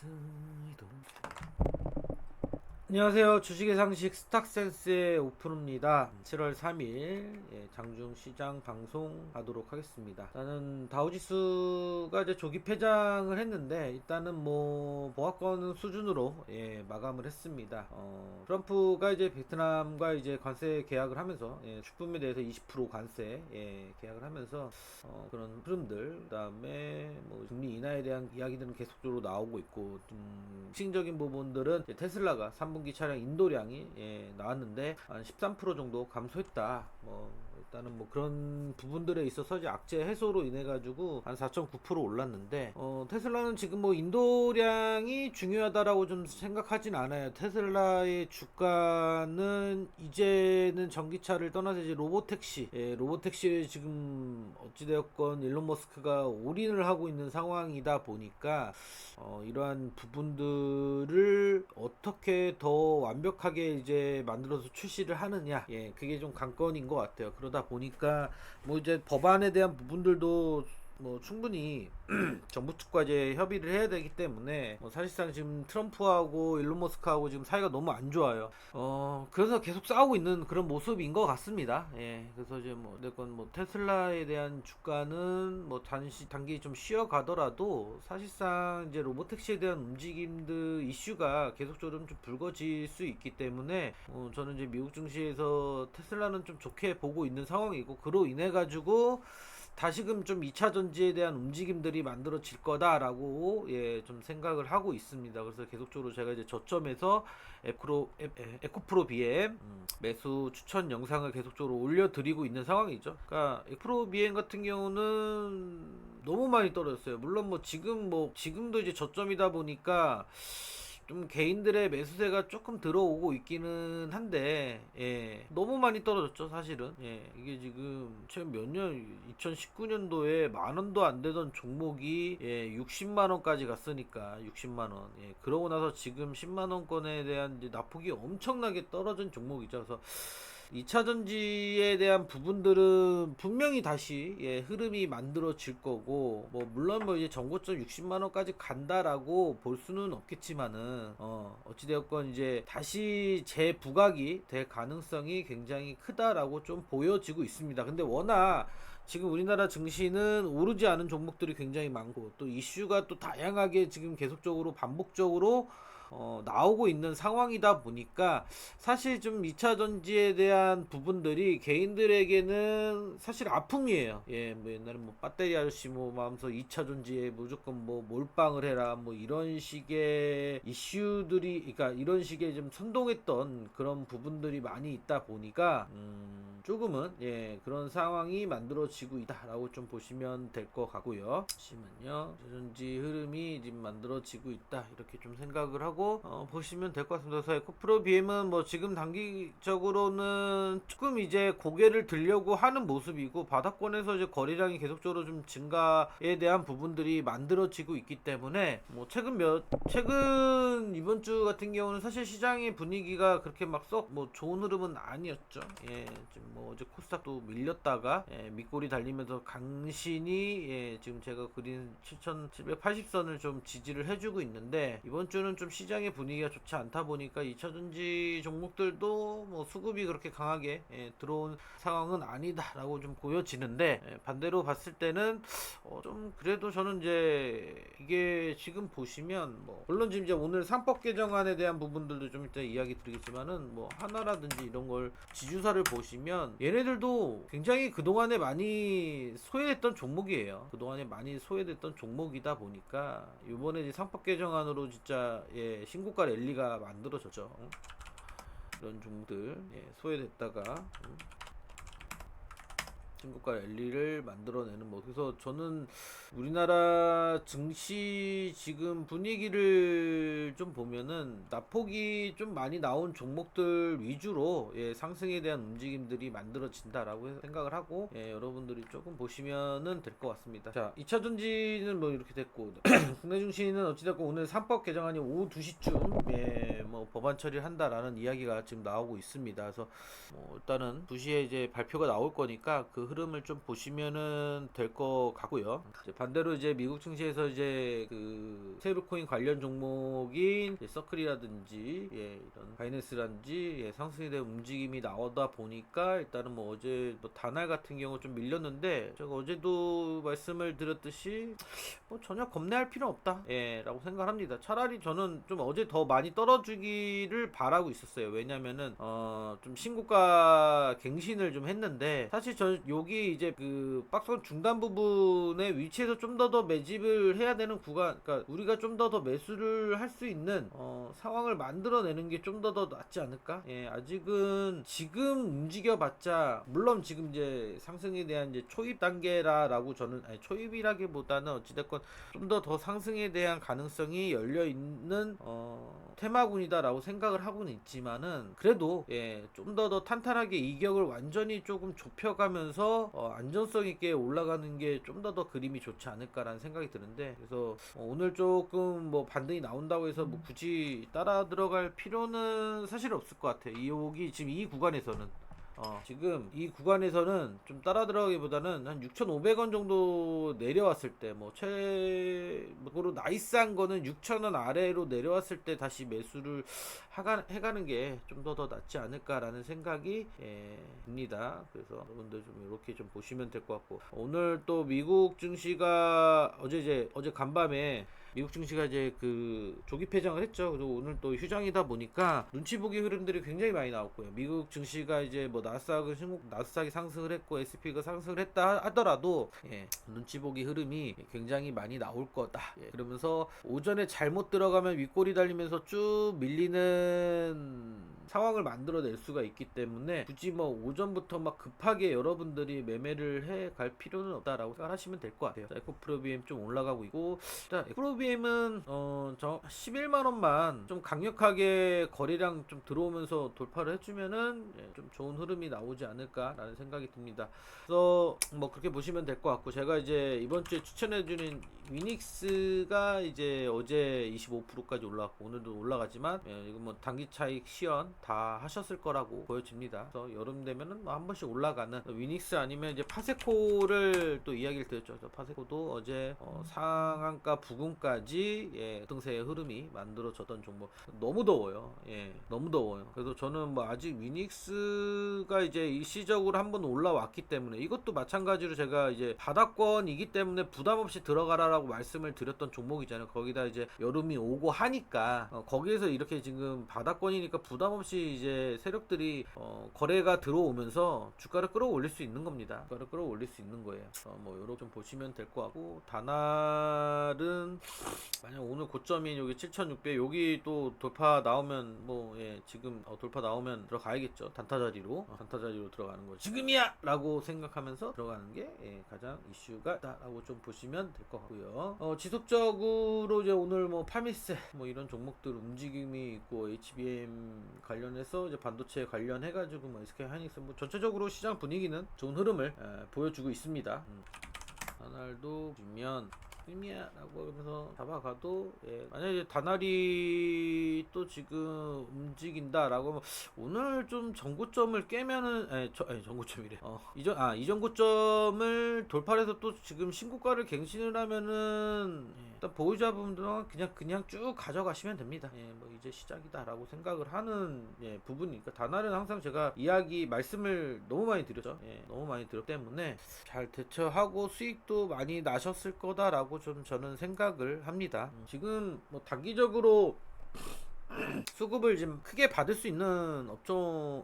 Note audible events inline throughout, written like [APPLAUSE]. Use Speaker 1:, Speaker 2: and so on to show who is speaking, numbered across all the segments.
Speaker 1: 스이동. 안녕하세요. 주식의 상식 스탁센스의 오픈입니다. 7월 3일 예, 장중 시장 방송 하도록 하겠습니다. 일단은 다우지수가 이제 조기 폐장을 했는데 일단은 뭐 보합권 수준으로 예, 마감을 했습니다. 어, 트럼프가 이제 베트남과 이제 관세 계약을 하면서 예, 식품에 대해서 20% 관세 예, 계약을 하면서 어, 그런 흐름들 그다음에 뭐 금리 인하에 대한 이야기들은 계속적으로 나오고 있고 좀 핵심적인 부분들은 테슬라가 3분기 차량 인도량이 예, 나왔는데 한 13% 정도 감소했다. 뭐 일단은 뭐 그런 부분들에 있어서 이제 악재 해소로 인해 가지고 한 4.9% 올랐는데 어, 테슬라는 지금 뭐 인도량이 중요하다라고 좀 생각하진 않아요. 테슬라의 주가는 이제는 전기차를 떠나서 이제 로보택시, 예, 로보택시를 지금 어찌되었건 일론 머스크가 올인을 하고 있는 상황이다 보니까 어, 이러한 부분들을 어떻게 더 완벽하게 이제 만들어서 출시를 하느냐, 예, 그게 좀 관건인 것 같아요. 그러다 보니까 뭐 이제 법안에 대한 부분들도 뭐 충분히 [CLEARS THROAT] 정부 측과 이제 협의를 해야 되기 때문에 뭐 사실상 지금 트럼프하고 일론 머스크하고 지금 사이가 너무 안 좋아요. 어 그래서 계속 싸우고 있는 그런 모습인 것 같습니다. 예, 그래서 이제 뭐 어쨌건 뭐 테슬라에 대한 주가는 뭐 단시 단기 좀 쉬어가더라도 사실상 이제 로보택시에 대한 움직임들 이슈가 계속적으로 좀 불거질 수 있기 때문에 어, 저는 이제 미국 증시에서 테슬라는 좀 좋게 보고 있는 상황이고 그로 인해 가지고 다시금 좀 2차 전지에 대한 움직임들이 만들어질 거다라고 예, 좀 생각을 하고 있습니다. 그래서 계속적으로 제가 이제 저점에서 에코로 에, 에, 에코프로 BM 음, 매수 추천 영상을 계속적으로 올려드리고 있는 상황이죠. 그러니까 에코프로 BM 같은 경우는 너무 많이 떨어졌어요. 물론 뭐 지금 뭐 지금도 이제 저점이다 보니까 좀 개인들의 매수세가 조금 들어오고 있기는 한데 예. 너무 많이 떨어졌죠 사실은. 예. 이게 지금 최근 몇년 2019년도에 만 원도 안 되던 종목이 예 60만 원까지 갔으니까 60만 원 예. 그러고 나서 지금 10만 원권에 대한 이제 낙폭이 엄청나게 떨어진 종목이죠. 그래서 2차 전지에 대한 부분들은 분명히 다시 예, 흐름이 만들어질 거고 뭐 물론 뭐 이제 전고점 60만 원까지 간다라고 볼 수는 없겠지만은 어 어찌 되었건 이제 다시 재부각이 될 가능성이 굉장히 크다라고 좀 보여지고 있습니다. 근데 워낙 지금 우리나라 증시는 오르지 않은 종목들이 굉장히 많고 또 이슈가 또 다양하게 지금 계속적으로 반복적으로 어, 나오고 있는 상황이다 보니까 사실 좀 2차 전지에 대한 부분들이 개인들에게는 사실 아픔이에요. 예, 뭐 옛날에 뭐 배터리 아저씨 뭐 마음서 2차 전지에 무조건 뭐 몰빵을 해라 뭐 이런 식의 이슈들이 그러니까 이런 식의 좀 선동했던 그런 부분들이 많이 있다 보니까 음, 조금은 예, 그런 상황이 만들어지고 있다라고 좀 보시면 될 것 같고요. 잠시만요. 전지 흐름이 지금 만들어지고 있다 이렇게 좀 생각을 하고 어, 보시면 될 것 같습니다. 그래서 에코프로 BM은 뭐 지금 단기적으로는 조금 이제 고개를 들려고 하는 모습이고 바닥권에서 이제 거래량이 계속적으로 좀 증가에 대한 부분들이 만들어지고 있기 때문에 뭐 최근 몇 최근 이번 주 같은 경우는 사실 시장의 분위기가 그렇게 막 썩 뭐 좋은 흐름은 아니었죠. 예, 지금 뭐 어제 코스닥도 밀렸다가 예, 밑골이 달리면서 강신이 예, 지금 제가 그린 7,780선을 좀 지지를 해주고 있는데 이번 주는 좀 시 장의 분위기가 좋지 않다 보니까 2차전지 종목들도 뭐 수급이 그렇게 강하게 예, 들어온 상황은 아니다라고 좀 보여지는데 예, 반대로 봤을 때는 어, 좀 그래도 저는 이제 이게 지금 보시면 뭐 물론 지금 이제 오늘 상법 개정안에 대한 부분들도 좀 이따 이야기 드리겠지만은 뭐 하나라든지 이런 걸 지주사를 보시면 얘네들도 굉장히 그동안에 많이 소외됐던 종목이에요. 그동안에 많이 소외됐던 종목이다 보니까 이번에 이제 상법 개정안으로 진짜 예, 신고가 랠리가 만들어졌죠. 이런 종목들 예, 소외됐다가 음, 신고가 랠리를 만들어내는 뭐 그래서 저는 우리나라 증시 지금 분위기를 좀 보면은 낙폭이 좀 많이 나온 종목들 위주로 예, 상승에 대한 움직임들이 만들어진다라고 생각을 하고 예, 여러분들이 조금 보시면은 될 것 같습니다. 자, 2차 전지는 뭐 이렇게 됐고 [CLEARS THROAT] 국내 증시는 어찌됐건 오늘 3법 개정안이 오후 2시쯤 예, 뭐 법안 처리를 한다라는 이야기가 지금 나오고 있습니다. 그래서 뭐 일단은 2시에 이제 발표가 나올 거니까 그 흐름을 좀 보시면은 될 것 같고요. 이제 반대로 이제 미국 증시에서 이제 그 스테이블코인 관련 종목인 서클이라든지 예, 이런 바이낸스라든지 예, 상승에 대한 움직임이 나오다 보니까 일단은 뭐 어제 뭐 다날 같은 경우 좀 밀렸는데 제가 어제도 말씀을 드렸듯이 뭐 전혀 겁내할 필요 없다 예, 라고 생각합니다 차라리 저는 좀 어제 더 많이 떨어지기를 바라고 있었어요 왜냐면은 어 좀 신고가 갱신을 좀 했는데 사실 저 여기 이제 그 박스 중단 부분의 위치에서 좀 더 더 매집을 해야 되는 구간 그러니까 우리가 좀 더 더 매수를 할 수 있는 어 상황을 만들어내는 게 좀 더 더 낫지 않을까? 예 아직은 지금 움직여봤자 물론 지금 이제 상승에 대한 이제 초입 단계라라고 저는 아니 초입이라기보다는 어찌됐건 좀 더더 상승에 대한 가능성이 열려 있는 어 테마군이다라고 생각을 하고는 있지만은 그래도 예 좀 더 더 탄탄하게 이격을 완전히 조금 좁혀가면서 어, 안전성 있게 올라가는 게 좀 더 더 그림이 좋지 않을까라는 생각이 드는데 그래서 어, 오늘 조금 뭐 반등이 나온다고 해서 뭐 굳이 따라 들어갈 필요는 사실 없을 것 같아요. 이 여기 지금 이 구간에서는 어, 지금 이 구간에서는 좀 따라 들어가기보다는 한 6,500원 정도 내려왔을 때, 뭐, 최고로 나이스한 거는 6,000원 아래로 내려왔을 때 다시 매수를 하가, 해가는 게 좀 더 더 낫지 않을까라는 생각이 예, 듭니다. 그래서 여러분들 좀 이렇게 좀 보시면 될 것 같고, 오늘 또 미국 증시가 어제 이제, 어제 간밤에 미국 증시가 이제 그 조기 폐장을 했죠. 그리고 오늘 또 휴장이다 보니까 눈치 보기 흐름들이 굉장히 많이 나왔고요. 미국 증시가 이제 뭐 나스닥을 신고 나스닥이 상승을 했고 S&P가 상승을 했다 하더라도 예, 눈치 보기 흐름이 굉장히 많이 나올 거다. 예, 그러면서 오전에 잘못 들어가면 윗골이 달리면서 쭉 밀리는 상황을 만들어낼 수가 있기 때문에 굳이 뭐 오전부터 막 급하게 여러분들이 매매를 해 갈 필요는 없다라고 생각하시면 될 것 같아요. 자, 에코프로비엠 좀 올라가고 있고 자, 에코프로비엠은 어저 11만 원만 좀 강력하게 거래량 좀 들어오면서 돌파를 해주면은 예, 좀 좋은 흐름이 나오지 않을까라는 생각이 듭니다. 그래서 뭐 그렇게 보시면 될 것 같고 제가 이제 이번 주에 추천해주는 위닉스가 이제 어제 25%까지 올라왔고 오늘도 올라가지만 예, 이거 뭐 단기 차익 시연 다 하셨을 거라고 보여집니다. 그래서 여름 되면은 뭐 한 번씩 올라가는 위닉스 아니면 이제 파세코를 또 이야기를 드렸죠. 파세코도 어제 어, 상한가 부근까지 예, 등세의 흐름이 만들어졌던 종목. 너무 더워요. 예, 너무 더워요. 그래서 저는 뭐 아직 위닉스가 이제 일시적으로 한번 올라왔기 때문에 이것도 마찬가지로 제가 이제 바닥권이기 때문에 부담 없이 들어가라라고 말씀을 드렸던 종목이잖아요. 거기다 이제 여름이 오고 하니까 어, 거기에서 이렇게 지금 바닥권이니까 부담 없이 이제 세력들이 어, 거래가 들어오면서 주가를 끌어올릴 수 있는 겁니다. 주가를 끌어올릴 수 있는 거예요. 어, 뭐 요렇게 좀 보시면 될 것 같고 다날은 만약 오늘 고점인 여기 7,600 여기 또 돌파 나오면 뭐 예, 지금 어, 돌파 나오면 들어가야겠죠. 단타 자리로 어, 단타 자리로 들어가는 거 지금이야라고 생각하면서 들어가는 게 예, 가장 이슈가 다라고 좀 보시면 될 것 같고요. 어, 지속적으로 이제 오늘 뭐 파미스 뭐 이런 종목들 움직임이 있고 HBM 관련해서 이제 반도체 관련해 가지고 뭐 SK 하이닉스 뭐 전체적으로 시장 분위기는 좋은 흐름을 에, 보여주고 있습니다. 음. 다날도 보면 의미야 라고 하면서 잡아가도 예, 만약에 다날이 또 지금 움직인다 라고 하면 오늘 좀 전고점을 깨면은 에, 저, 아니 전고점이래. 어 이전 아 이전 고점을 돌파해서 또 지금 신고가를 갱신을 하면은 예, 일단 보유자 분들은 그냥 그냥 쭉 가져가시면 됩니다. 예, 뭐 이제 시작이다 라고 생각을 하는 예, 부분이니까 다날은 항상 제가 이야기 말씀을 너무 많이 드렸죠. 예, 너무 많이 드렸기 때문에 잘 대처하고 수익도 많이 나셨을 거다라고 좀 저는 생각을 합니다. 음, 지금 뭐 단기적으로 수급을 지금 크게 받을 수 있는 업종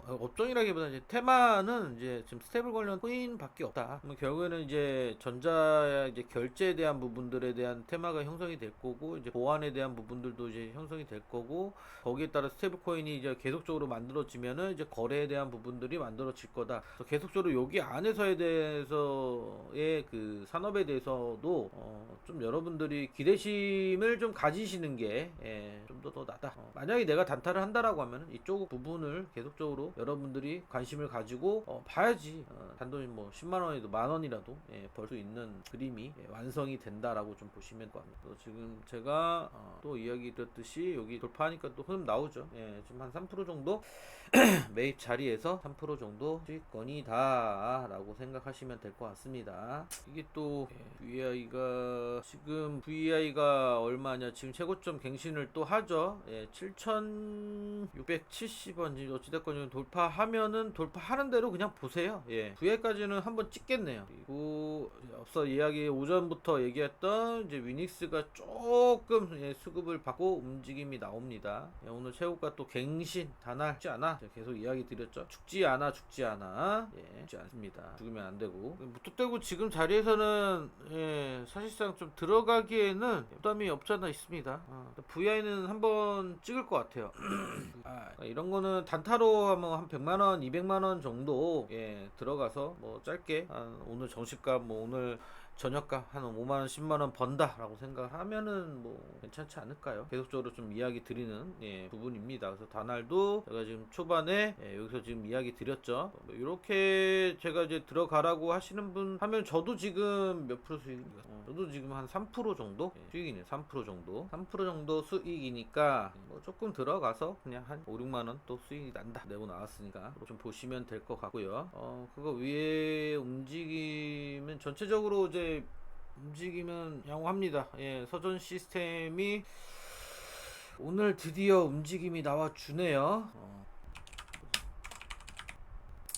Speaker 1: 어, 업종이라기보다 이제 테마는 이제 지금 스테이블 관련 코인밖에 없다. 그러면 결국에는 이제 전자 이제 결제에 대한 부분들에 대한 테마가 형성이 될 거고 이제 보안에 대한 부분들도 이제 형성이 될 거고 거기에 따라 스테이블 코인이 이제 계속적으로 만들어지면은 이제 거래에 대한 부분들이 만들어질 거다. 계속적으로 여기 안에서에 대해서의 그 산업에 대해서도 어, 좀 여러분들이 기대심을 좀 가지시는 게 예, 좀더더 낫다. 어, 만약에 내가 단타를 한다라고 하면 이쪽 부분을 계속적으로 여러분들이 관심을 가지고 어, 봐야지 어, 단돈이 뭐 10만 원이도 만 원이라도 예, 벌수 있는 그림이 예, 완성이 된다라고 좀 보시면 될 것 같습니다. 또 지금 제가 어, 또 이야기 드렸듯이 여기 돌파하니까 또 흐름 나오죠. 예, 지금 한 3% 정도 [CLEARS THROAT] 매입 자리에서 3% 정도 수익권이다라고 생각하시면 될 것 같습니다. 이게 또 예, VI가 지금 VI가 얼마냐 지금 최고점 갱신을 또 하죠. 예, 7,670원 지금 어찌됐건 돌파하면은 돌파하는 대로 그냥 보세요. 예, VI까지는 한번 찍겠네요. 그리고 앞서 이야기 오전부터 얘기했던 이제 위닉스가 조금 예, 수급을 받고 움직임이 나옵니다. 예, 오늘 최고가 또 갱신 단할지 않아 제가 계속 이야기 드렸죠. 죽지 않아 죽지 않아 예, 죽지 않습니다. 죽으면 안 되고 무턱대고 지금 자리에서는 예, 사실상 좀 들어가기에는 부담이 없지 않아 있습니다. 어, VI는 한번 찍을 것 같아요. [CLEARS THROAT] 아, 이런 거는 단타로 하면 한 100만 원, 200만 원 정도 예, 들어가서 뭐 짧게 한 오늘 정시값 뭐 오늘 저녁가 한 5만원 10만원 번다라고 생각하면은 뭐 괜찮지 않을까요? 계속적으로 좀 이야기 드리는 예, 부분입니다. 그래서 다날도 제가 지금 초반에 예, 여기서 지금 이야기 드렸죠. 뭐 이렇게 제가 이제 들어가라고 하시는 분 하면 저도 지금 몇 프로 수익입니까 어, 저도 지금 한 3% 정도? 예, 수익이네요. 3% 정도. 3% 정도 수익이니까 뭐 조금 들어가서 그냥 한 5, 6만원 또 수익이 난다 내고 나왔으니까 좀 보시면 될 것 같고요. 어 그거 위에 움직이면 전체적으로 이제 움직이면 양호합니다. 예, 서전 시스템이 오늘 드디어 움직임이 나와 주네요. 어.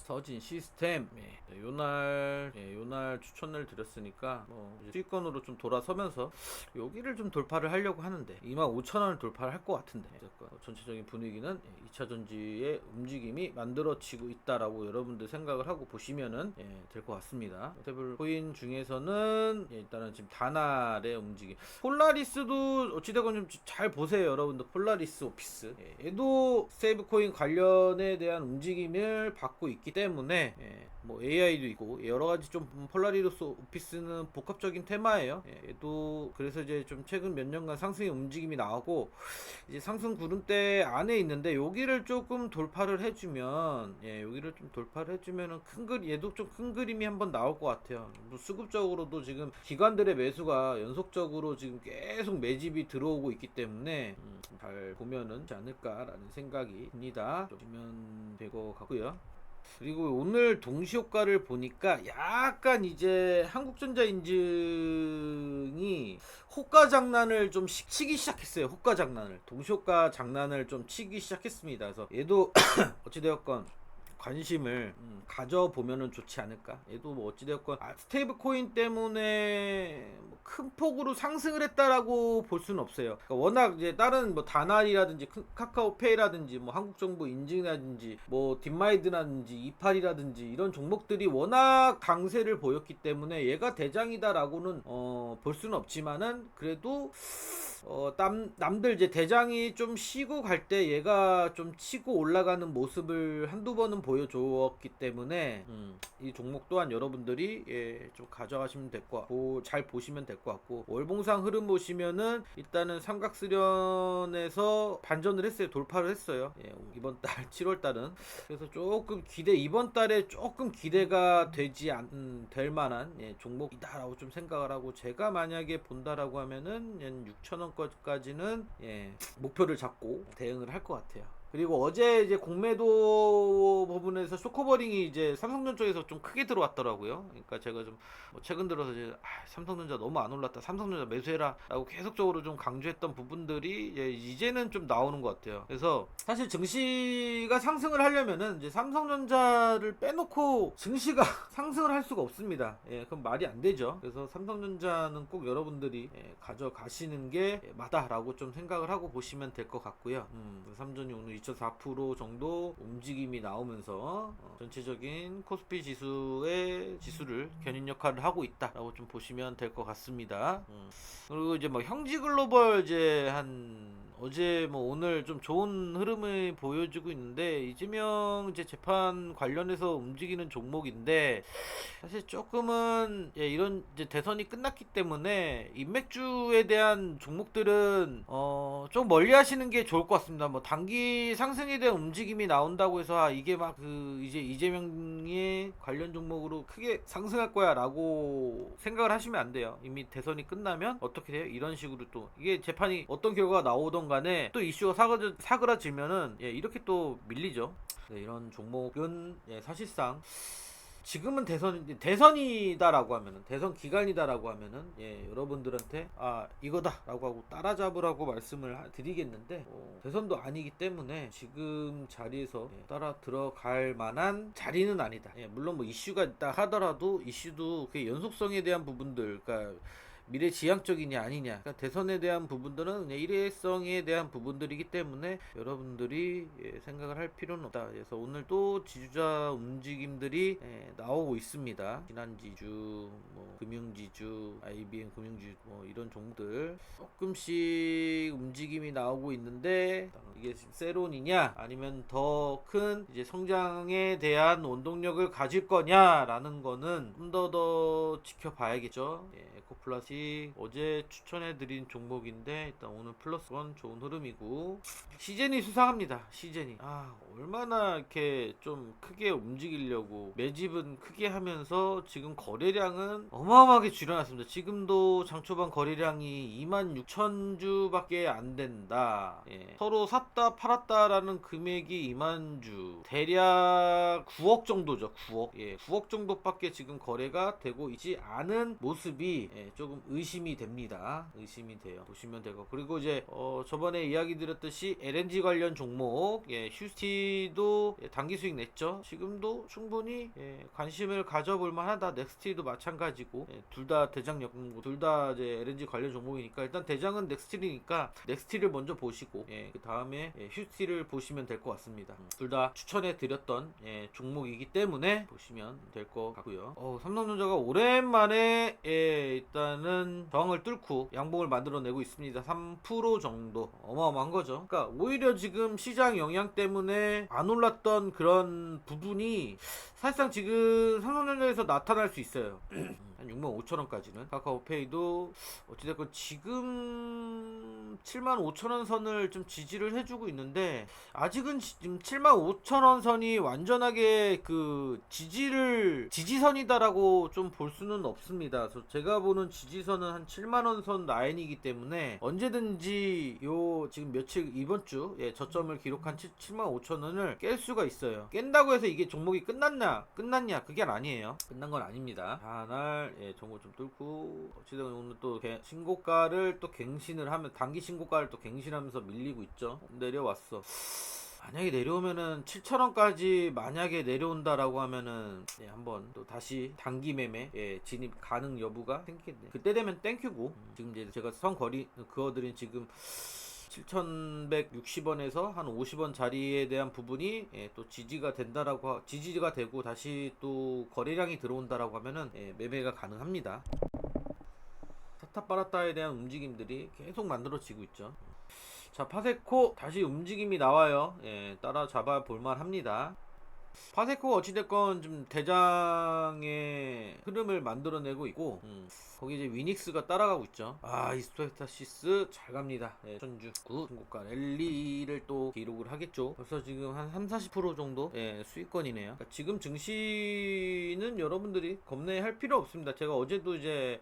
Speaker 1: 서진 시스템 예, 요날 예, 요날 추천을 드렸으니까 뭐 수익권으로 좀 돌아서면서 여기를 좀 돌파를 하려고 하는데 25,000원을 돌파를 할 것 같은데 어쨌건 전체적인 분위기는 2차 전지의 움직임이 만들어지고 있다라고 여러분들 생각을 하고 보시면은 예, 될것 같습니다. 테이블 코인 중에서는 예, 일단은 지금 다날의 움직임. 폴라리스도 어찌되건 좀 잘 보세요 여러분들. 폴라리스 오피스. 예, 얘도 세이브 코인 관련에 대한 움직임을 받고 있기 때문에 예, 뭐 AI도 있고 여러 가지 좀 폴라리스 오피스는 복합적인 테마예요. 예, 얘도 그래서 이제 좀 최근 몇 년간 상승의 움직임이 나오고 이제 상승 구름대 안에 있는데 여기를 조금 돌파를 해주면 예, 여기를 좀 돌파를 해주면은 큰 그림 얘도 좀 큰 그림이 한번 나올 것 같아요. 뭐 수급적으로도 지금 기관들의 매수가 연속적으로 지금 계속 매집이 들어오고 있기 때문에 음, 잘 보면은 않을까라는 생각이 듭니다. 될것 같고요. 그리고 오늘 동시 효과를 보니까 약간 이제 한국전자 인증이 호가 장난을 좀 시- 치기 시작했어요. 호가 장난을 동시 효과 장난을 좀 치기 시작했습니다. 그래서 얘도 [COUGHS] 어찌되었건 관심을 음, 가져보면은 좋지 않을까. 얘도 뭐 어찌되었건 아, 스테이블 코인 때문에 뭐 큰 폭으로 상승을 했다라고 볼 수는 없어요. 그러니까 워낙 이제 다른 뭐 다날이라든지 크- 카카오페이라든지 뭐 한국정보 인증이라든지 뭐 딥마이드라든지 이팔이라든지 이런 종목들이 워낙 강세를 보였기 때문에 얘가 대장이다라고는 어, 볼 수는 없지만은 그래도 어, 남, 남들 이제 대장이 좀 쉬고 갈 때 얘가 좀 치고 올라가는 모습을 한두 번은 보여주었기 때문에 음, 이 종목 또한 여러분들이 예, 좀 가져가시면 될 것 같고 잘 보시면 될 것 같고 월봉상 흐름 보시면은 일단은 삼각수련에서 반전을 했어요. 돌파를 했어요. 예, 이번 달 [LAUGHS] 7월 달은. 그래서 조금 기대 이번 달에 조금 기대가 되지 않, 음, 될 만한 예, 종목이다라고 좀 생각을 하고 제가 만약에 본다라고 하면은 6천 원까지는 예, 목표를 잡고 대응을 할 것 같아요. 그리고 어제 이제 공매도 부분에서 쇼커버링이 이제 삼성전 쪽에서 좀 크게 들어왔더라고요. 그러니까 제가 좀뭐 최근 들어서 이제 아, 삼성전자 너무 안 올랐다. 삼성전자 매수해라라고 계속적으로 좀 강조했던 부분들이 이제 이제 는 좀 나오는 것 같아요. 그래서 사실 증시가 상승을 하려면은 이제 삼성전자를 빼놓고 증시가 [LAUGHS] 상승을 할 수가 없습니다. 예, 그럼 말이 안 되죠. 그래서 삼성전자는 꼭 여러분들이 예, 가져가시는 게 맞다라고 좀 생각을 하고 보시면 될 것 같고요. 음, 삼전이 오늘 2.4% 정도 움직임이 나오면서 어, 전체적인 코스피 지수의 지수를 견인 역할을 하고 있다라고 좀 보시면 될 것 같습니다. 음. 그리고 이제 뭐 형지 글로벌 이제 한 어제 뭐 오늘 좀 좋은 흐름을 보여주고 있는데 이재명 이제 재판 관련해서 움직이는 종목인데 사실 조금은 예, 이런 이제 대선이 끝났기 때문에 인맥주에 대한 종목들은 어, 좀 멀리 하시는 게 좋을 것 같습니다. 뭐 단기 상승에 대한 움직임이 나온다고 해서 아, 이게 막 그 이제 이재명의 관련 종목으로 크게 상승할 거야라고 생각을 하시면 안 돼요. 이미 대선이 끝나면 어떻게 돼요? 이런 식으로 또 이게 재판이 어떤 결과가 나오던 간에 또 이슈가 사그라, 사그라지면은 예, 이렇게 또 밀리죠. 네, 이런 종목은 예, 사실상 지금은 대선 대선이다라고 하면은 대선 기간이다라고 하면은 예 여러분들한테 아 이거다라고 하고 따라잡으라고 말씀을 하- 드리겠는데 어, 대선도 아니기 때문에 지금 자리에서 예, 따라 들어갈 만한 자리는 아니다. 예, 물론 뭐 이슈가 있다 하더라도 이슈도 그 연속성에 대한 부분들 그러니까 미래 지향적이냐 아니냐. 그러니까 대선에 대한 부분들은 일회성에 대한 부분들이기 때문에 여러분들이 예, 생각을 할 필요는 없다. 그래서 오늘 또 지주자 움직임들이 예, 나오고 있습니다. 지난 지주 뭐 금융지주 IBM 금융지주 뭐 이런 종들 조금씩 움직임이 나오고 있는데 이게 세론이냐 아니면 더 큰 이제 성장에 대한 원동력을 가질 거냐라는 거는 좀 더더 지켜봐야겠죠. 예, 에코플라 시 어제 추천해드린 종목인데 일단 오늘 플러스 원 좋은 흐름이고 시젠이 수상합니다. 시젠이 아 얼마나 이렇게 좀 크게 움직이려고 매집은 크게 하면서 지금 거래량은 어마어마하게 줄여놨습니다. 지금도 장 초반 거래량이 26,000주밖에 안 된다. 예, 서로 샀다 팔았다라는 금액이 2만 주 대략 9억 정도죠. 9억 예, 9억 정도밖에 지금 거래가 되고 있지 않은 모습이 예, 조금 의심이 됩니다. 의심이 돼요. 보시면 되고 그리고 이제 어, 저번에 이야기 드렸듯이 LNG 관련 종목 예, 휴스티도 예, 단기 수익 냈죠. 지금도 충분히 예, 관심을 가져볼 만하다. 넥스티도 마찬가지고 예, 둘다 대장 역공 둘다 이제 LNG 관련 종목이니까 일단 대장은 넥스티니까 넥스티를 먼저 보시고 예, 그 다음에 예, 휴스티를 보시면 될 것 같습니다. 둘다 추천해 드렸던 예, 종목이기 때문에 보시면 될 것 같고요. 어, 삼성전자가 오랜만에 예, 일단은 저항을 뚫고 양봉을 만들어내고 있습니다. 3% 정도 어마어마한 거죠. 그러니까 오히려 지금 시장 영향 때문에 안 올랐던 그런 부분이 사실상 지금 삼성전자에서 나타날 수 있어요. [CLEARS THROAT] 한 6만 5천 원까지는 카카오페이도 어찌됐건 지금 7만 5천 원 선을 좀 지지를 해주고 있는데 아직은 지금 7만 5천 원 선이 완전하게 그 지지를 지지선이다라고 좀 볼 수는 없습니다. 그래서 제가 보는 지지선은 한 7만 원 선 라인이기 때문에 언제든지 요 지금 며칠 이번 주 예, 저점을 기록한 7, 7만 5천 원을 깰 수가 있어요. 깬다고 해서 이게 종목이 끝났냐 끝났냐 그게 아니에요. 끝난 건 아닙니다. 하날 예, 종목 좀 뚫고 어찌됐건 오늘 또 개- 신고가를 또 갱신을 하면 단기 신고가를 또 갱신하면서 밀리고 있죠. 내려왔어. 만약에 내려오면은 7,000원까지 만약에 내려온다라고 하면은 예, 한번 또 다시 단기 매매 예, 진입 가능 여부가 생기겠네. 그때 되면 땡큐고 음, 지금 이제 제가 선 거리 그어드린 지금 7,160원에서 한 50원 자리에 대한 부분이 예, 또 지지가 된다라고 하- 지지가 되고 다시 또 거래량이 들어온다라고 하면은 예, 매매가 가능합니다. 사타 빠라타에 대한 움직임들이 계속 만들어지고 있죠. 자 파세코 다시 움직임이 나와요. 예, 따라 잡아 볼만 합니다. 파세코 어찌됐건 좀 대장의 흐름을 만들어내고 있고 음, 거기 이제 위닉스가 따라가고 있죠. 아 이스토에타시스 잘 갑니다. 예, 천주 9 중고가 랠리를 또 기록을 하겠죠. 벌써 지금 한 3, 40% 정도 예, 수익권이네요. 그러니까 지금 증시는 여러분들이 겁내할 필요 없습니다. 제가 어제도 이제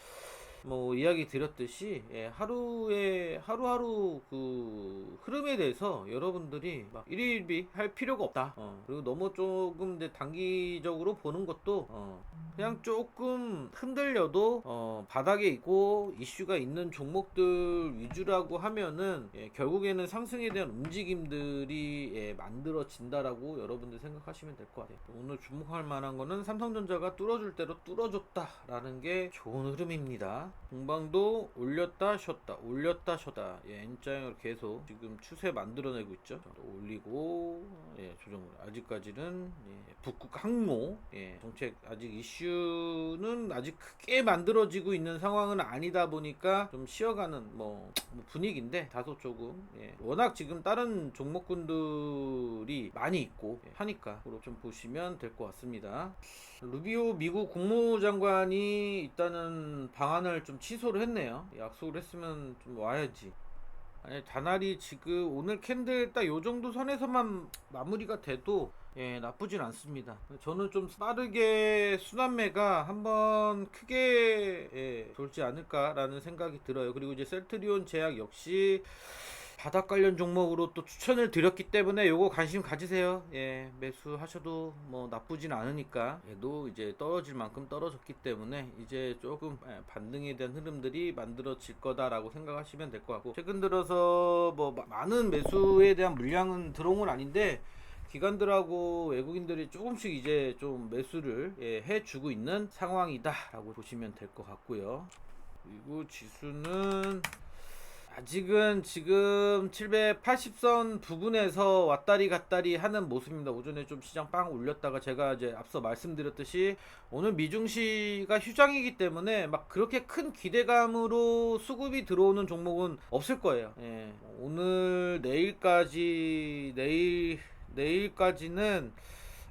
Speaker 1: 뭐 이야기 드렸듯이 예, 하루에 하루하루 그 흐름에 대해서 여러분들이 막 일일비 할 필요가 없다. 어, 그리고 너무 조금 이제 단기적으로 보는 것도 어, 그냥 조금 흔들려도 어, 바닥에 있고 이슈가 있는 종목들 위주라고 하면은 예, 결국에는 상승에 대한 움직임들이 예, 만들어진다라고 여러분들 생각하시면 될 것 같아요. 오늘 주목할 만한 거는 삼성전자가 뚫어줄 대로 뚫어줬다라는 게 좋은 흐름입니다. 동방도 올렸다 쉬었다 올렸다 쉬었다. 예, N자형으로 계속 지금 추세 만들어내고 있죠. 올리고 예, 조정을. 아직까지는 예, 북극 항모 예, 정책 아직 이슈는 아직 크게 만들어지고 있는 상황은 아니다 보니까 좀 쉬어가는 뭐, 뭐 분위기인데 다소 조금 예, 워낙 지금 다른 종목군들이 많이 있고 예, 하니까 그로 좀 보시면 될 것 같습니다. 루비오 미국 국무장관이 일단은 방안을 좀 취소를 했네요. 약속을 했으면 좀 와야지. 아니 다날이 지금 오늘 캔들 딱 요 정도 선에서만 마무리가 돼도 예 나쁘진 않습니다. 저는 좀 빠르게 순환매가 한번 크게 예, 돌지 않을까라는 생각이 들어요. 그리고 이제 셀트리온 제약 역시 바닥 관련 종목으로 또 추천을 드렸기 때문에 요거 관심 가지세요. 예, 매수하셔도 뭐 나쁘진 않으니까. 얘도 이제 떨어질 만큼 떨어졌기 때문에 이제 조금 예, 반등에 대한 흐름들이 만들어질 거다라고 생각하시면 될 것 같고. 최근 들어서 뭐 마- 많은 매수에 대한 물량은 들어온 건 아닌데 기관들하고 외국인들이 조금씩 이제 좀 매수를 예, 해주고 있는 상황이다라고 보시면 될 것 같고요. 그리고 지수는 아직은 지금 780선 부근에서 왔다리 갔다리 하는 모습입니다. 오전에 좀 시장 빵 올렸다가 제가 이제 앞서 말씀드렸듯이 오늘 미중시가 휴장이기 때문에 막 그렇게 큰 기대감으로 수급이 들어오는 종목은 없을 거예요. 예. 오늘 내일까지 내일 내일까지는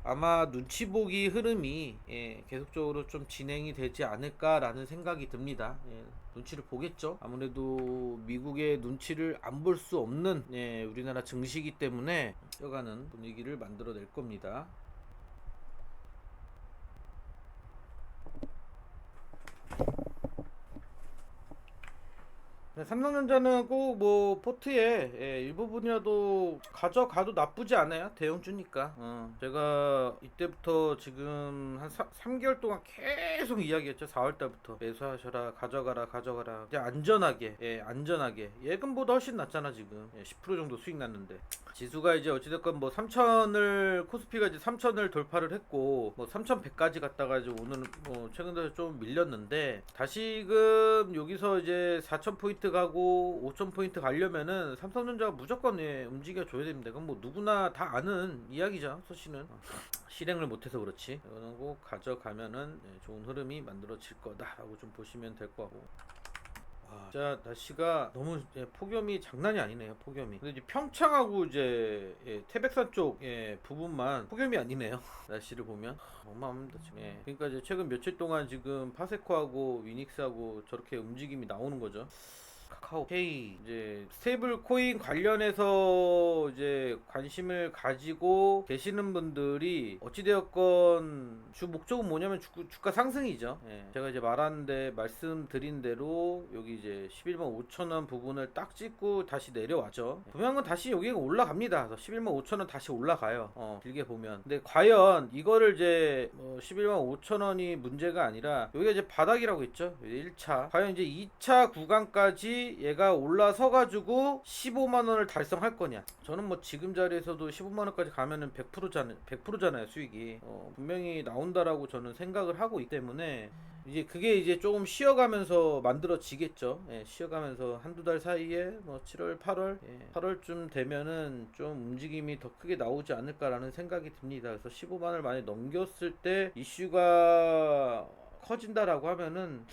Speaker 1: 아마 눈치 보기 흐름이 예, 계속적으로 좀 진행이 되지 않을까라는 생각이 듭니다. 예, 눈치를 보겠죠. 아무래도 미국의 눈치를 안 볼 수 없는 예, 우리나라 증시이기 때문에 뛰어가는 분위기를 만들어낼 겁니다. 네, 삼성전자는 꼭 뭐 포트에 예, 일부분이라도 가져가도 나쁘지 않아요. 대형주니까. 어, 제가 이때부터 지금 한 3, 개월 동안 계속 이야기했죠. 4월 달부터. 매수하셔라 가져가라 가져가라. 이제 안전하게 예, 안전하게. 예금보다 훨씬 낫잖아 지금. 예, 10% 정도 수익 났는데. 지수가 이제 어찌됐건 뭐 3천을 코스피가 이제 3천을 돌파를 했고 뭐 3,100까지 갔다가 이제 오늘 뭐 최근 들어 좀 밀렸는데 다시금 여기서 이제 4,000 포인트 가고 5,000 포인트 가려면은 삼성전자가 무조건 예, 움직여 줘야 됩니다. 그건 뭐 누구나 다 아는 이야기죠. 서씨는 어, 실행을 못해서 그렇지. 이거는 꼭 가져가면은 예, 좋은 흐름이 만들어질 거다라고 좀 보시면 될 거고. 와, 진짜 날씨가 너무 예, 폭염이 장난이 아니네요. 폭염이. 근데 이제 평창하고 이제 예, 태백산 쪽 예, 부분만 폭염이 아니네요. [LAUGHS] 날씨를 보면 어마어마합니다 지금. 예. 그러니까 이제 최근 며칠 동안 지금 파세코하고 위닉스하고 저렇게 움직임이 나오는 거죠. 카카오 페이 이제 스테이블 코인 관련해서 이제 관심을 가지고 계시는 분들이 어찌되었건 주 목적은 뭐냐면 주, 주가 상승이죠. 예. 제가 이제 말하는데 말씀드린 대로 여기 이제 11만 5천 원 부분을 딱 찍고 다시 내려왔죠. 분명한 건 다시 여기가 올라갑니다. 그래서 11만 5천 원 다시 올라가요. 어, 길게 보면. 근데 과연 이거를 이제 뭐 11만 5천 원이 문제가 아니라 여기가 이제 바닥이라고 했죠. 1차. 과연 이제 2차 구간까지 얘가 올라서 가지고 15만 원을 달성할 거냐? 저는 뭐 지금 자리에서도 15만 원까지 가면은 100%잖아요. 100%잖아요, 수익이. 어, 분명히 나온다라고 저는 생각을 하고 있기 때문에 이제 그게 이제 조금 쉬어가면서 만들어지겠죠. 예, 쉬어가면서 한두 달 사이에 뭐 7월, 8월, 예, 8월쯤 되면은 좀 움직임이 더 크게 나오지 않을까라는 생각이 듭니다. 그래서 15만을 많이 넘겼을 때 이슈가 커진다라고 하면은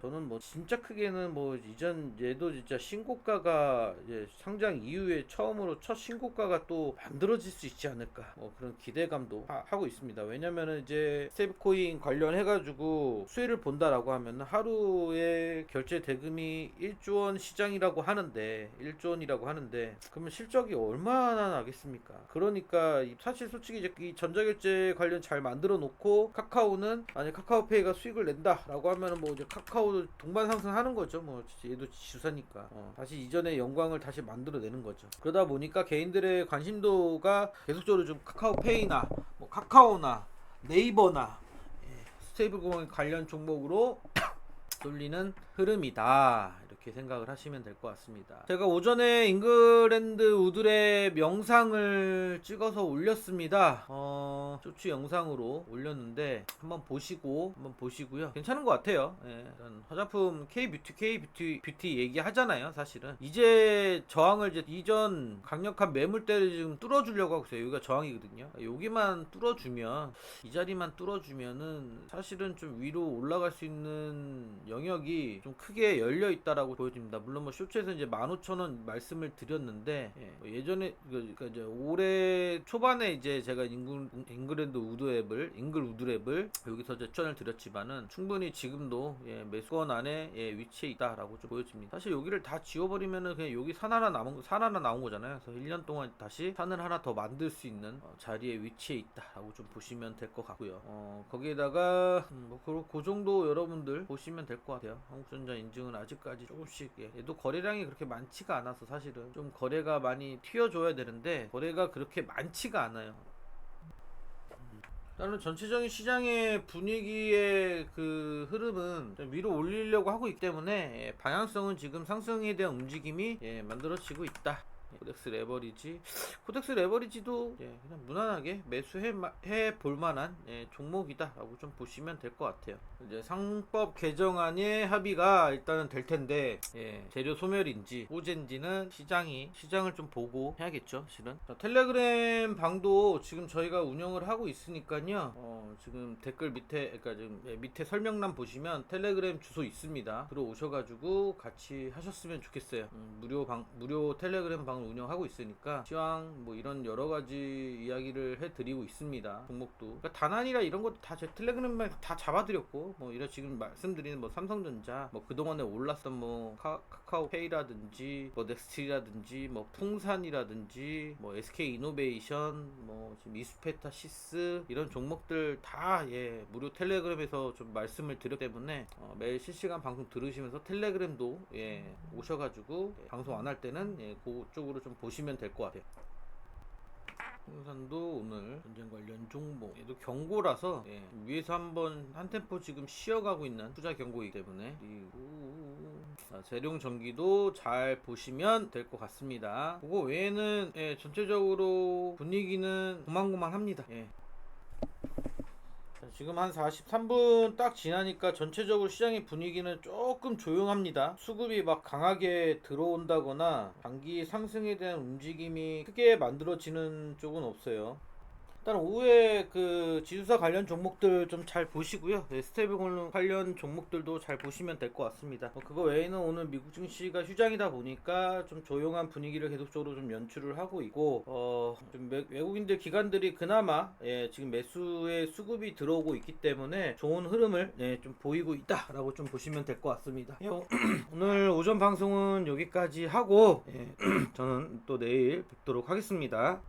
Speaker 1: 저는 뭐 진짜 크게는 뭐 이전 얘도 진짜 신고가가 이제 상장 이후에 처음으로 첫 신고가가 또 만들어질 수 있지 않을까 뭐 그런 기대감도 하, 고 있습니다. 왜냐면은 이제 스테이블코인 관련해 가지고 수혜를 본다라고 하면 하루에 결제 대금이 1조 원 시장이라고 하는데 1조 원이라고 하는데 그러면 실적이 얼마나 나겠습니까? 그러니까 이- 사실 솔직히 이제 이 전자결제 관련 잘 만들어 놓고 카카오는 아니 카카오페이가 수익 을 낸다라고 하면은 뭐 이제 카카오도 동반 상승하는 거죠. 뭐 얘도 지수사니까 어, 다시 이전의 영광을 다시 만들어내는 거죠. 그러다 보니까 개인들의 관심도가 계속적으로 좀 카카오페이나 뭐 카카오나 네이버나 예, 스테이블 코인 관련 종목으로 [COUGHS] 쏠리는 흐름이다. 이렇게 생각을 하시면 될 것 같습니다. 제가 오전에 잉글랜드 우드랩 영상을 찍어서 올렸습니다. 어, 쇼츠 영상으로 올렸는데 한번 보시고 한번 보시고요. 괜찮은 것 같아요. 예, 화장품 K 뷰티 K 뷰티 뷰티 얘기 하잖아요. 사실은 이제 저항을 이제 이전 강력한 매물대를 지금 뚫어주려고 하고 있어요. 여기가 저항이거든요. 여기만 뚫어주면 이 자리만 뚫어주면은 사실은 좀 위로 올라갈 수 있는 영역이 좀 크게 열려 있다라고 보여집니다. 물론 뭐 쇼츠에서 이제 15,000원 말씀을 드렸는데 예, 뭐 예전에 그- 그러니까 이제 올해 초반에 이제 제가 잉글, 잉글랜드 우드랩을 잉글 우드랩을 여기서 추천을 드렸지만은 충분히 지금도 예, 매수권 안에 예, 위치해 있다라고 좀 보여집니다. 사실 여기를 다 지워버리면은 그냥 여기 산 하나 남은 거- 산 하나 나온 거잖아요. 그래서 1년 동안 다시 산을 하나 더 만들 수 있는 어, 자리에 위치해 있다라고 좀 보시면 될 것 같고요. 어, 거기에다가 음, 뭐 그, 그 정도 여러분들 보시면 될 것 같아요. 한국전자 인증은 아직까지 조금 씩 예, 얘도 거래량이 그렇게 많지가 않아서 사실은 좀 거래가 많이 튀어줘야 되는데 거래가 그렇게 많지가 않아요. 다른 전체적인 시장의 분위기의 그 흐름은 좀 위로 올리려고 하고 있기 때문에 예, 방향성은 지금 상승에 대한 움직임이 예, 만들어지고 있다. 예, 코덱스 레버리지 코덱스 레버리지도 예, 그냥 무난하게 매수해 볼만한 예, 종목이다라고 좀 보시면 될 것 같아요. 이제 상법 개정안의 합의가 일단은 될 텐데 예, 재료 소멸인지 호젠지는 시장이 시장을 좀 보고 해야겠죠, 실은. 자, 텔레그램 방도 지금 저희가 운영을 하고 있으니까요. 어, 지금 댓글 밑에 그러니까 지금 예, 밑에 설명란 보시면 텔레그램 주소 있습니다. 들어오셔가지고 같이 하셨으면 좋겠어요. 음, 무료 방 무료 텔레그램 방을 운영하고 있으니까 시황 뭐 이런 여러 가지 이야기를 해드리고 있습니다. 종목도 그러니까 단안이라 이런 것도 다 제 텔레그램에 다 잡아드렸고 뭐 이런 지금 말씀드리는 뭐 삼성전자 뭐 그동안에 올랐던 뭐 카, 카카오페이라든지 뭐 넥스트라든지 뭐 풍산이라든지 뭐 SK 이노베이션 뭐 지금 이스페타 시스 이런 종목들 다 예 무료 텔레그램에서 좀 말씀을 드렸기 때문에 어, 매일 실시간 방송 들으시면서 텔레그램도 예 오셔가지고 예, 방송 안 할 때는 예 그쪽으로 좀 보시면 될 것 같아요. 풍산도 오늘 전쟁 관련 종목 얘도 경고라서 예, 위에서 한번 한 템포 지금 쉬어가고 있는 투자 경고이기 때문에 그리고 자, 재룡 전기도 잘 보시면 될 것 같습니다. 그거 외에는 예, 전체적으로 분위기는 고만고만합니다. 예. 자, 지금 한 43분 딱 지나니까 전체적으로 시장의 분위기는 조금 조용합니다. 수급이 막 강하게 들어온다거나 단기 상승에 대한 움직임이 크게 만들어지는 쪽은 없어요. 일단 오후에 그 지수사 관련 종목들 좀 잘 보시고요. 네, 스테이블 관련 종목들도 잘 보시면 될 것 같습니다. 어, 그거 외에는 오늘 미국 증시가 휴장이다 보니까 좀 조용한 분위기를 계속적으로 좀 연출을 하고 있고, 어, 좀 외, 외국인들 기관들이 그나마 예, 지금 매수의 수급이 들어오고 있기 때문에 좋은 흐름을 예, 좀 보이고 있다라고 좀 보시면 될 것 같습니다. 예, 오- [CLEARS THROAT] 오늘 오전 방송은 여기까지 하고 예, [CLEARS THROAT] 저는 또 내일 뵙도록 하겠습니다.